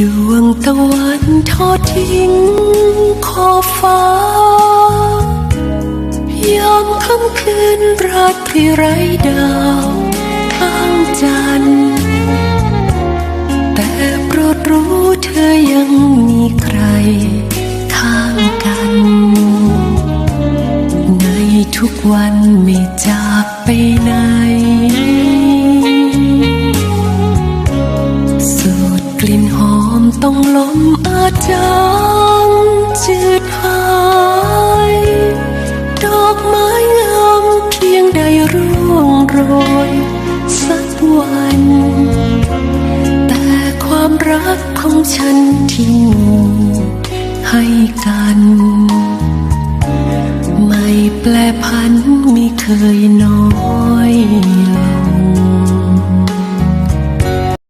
ดวงตะวันทอดทิ้งขอบฟ้ายามค่ำคืนราตรีไร้ดาวข้างจันทร์แต่โปรดรู้เธอยังมีใครข้างกัน ในทุกวันไม่จากไปไหน ลิ่นหอมต้องลมอาจจางจืดหาย ดอกไม้งามเพียงใดร่วงโรยสักวัน แต่ความรักของฉันที่มีให้กัน ไม่แปลพันไม่เคยน้อยล